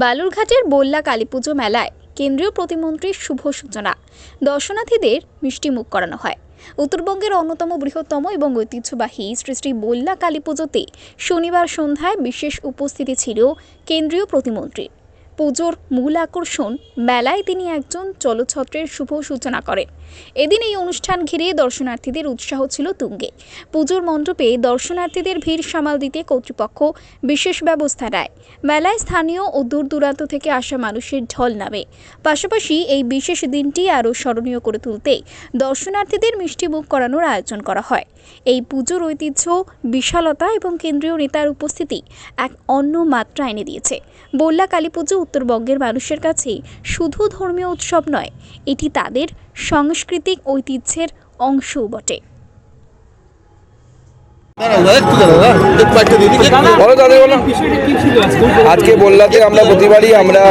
বালুরঘাটের বল্লা কালীপুজো মেলায় কেন্দ্রীয় প্রতিমন্ত্রীর শুভ সূচনা। দর্শনার্থীদের মিষ্টিমুখ করানো হয়। উত্তরবঙ্গের অন্যতম বৃহত্তম এবং ঐতিহ্যবাহী শ্রী শ্রী বল্লা কালী পুজোতে শনিবার সন্ধ্যায় বিশেষ উপস্থিতি ছিল কেন্দ্রীয় প্রতিমন্ত্রীর। পুজোর মূল আকর্ষণ মেলায় তিনি একজন চলচ্ছত্রের শুভ সূচনা করেন। এদিন এই অনুষ্ঠান ঘিরে দর্শনার্থীদের উৎসাহ ছিল তুঙ্গে। পুজোর মণ্ডপে দর্শনার্থীদের ভিড় সামাল দিতে কর্তৃপক্ষ বিশেষ ব্যবস্থা নেয়। মেলায় স্থানীয় ও দূর দূরান্ত থেকে আসা মানুষের ঢল নামে। পাশাপাশি এই বিশেষ দিনটি আরও স্মরণীয় করে তুলতে দর্শনার্থীদের মিষ্টিমুখ করানোর আয়োজন করা হয়। এই পুজোর ঐতিহ্য, বিশালতা এবং কেন্দ্রীয় নেতার উপস্থিতি এক অন্য মাত্রা এনে দিয়েছে। বল্লা কালী পুজো উত্তরবঙ্গের মানুষের কাছে শুধু ধর্মীয় উৎসব নয় এটি তাদের সাংস্কৃতিক ঐতিহ্যের অংশও বটে। আজকে বললাতে আমরা প্রতিবারই আমরা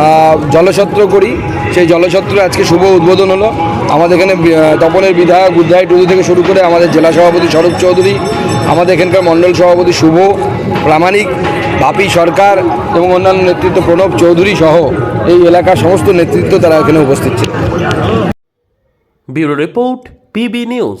আহ, জলছত্র করি। সেই জলছত্র আজকে শুভ উদ্বোধন হলো। আমাদের এখানে তপনের বিধায়ক বুদ্ধাই টুদু থেকে শুরু করে আমাদের জেলা সভাপতি স্বরূপ চৌধুরী আমাদের এখানকার মণ্ডল সভাপতি শুভ প্রামাণিক বাপি সরকার এবং অন্যান্য নেতৃত্ব প্রণব চৌধুরী সহ এই এলাকার সমস্ত নেতৃত্ব তারা এখানে উপস্থিত ছিল। Bureau report PB news.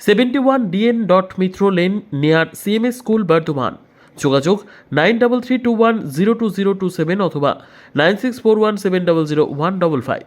seventy one DN dot Mitra lane near CMS school Bardhaman যোগাযোগ nine double three two one zero two zero two seven অথবা nine six four one seven double zero one double five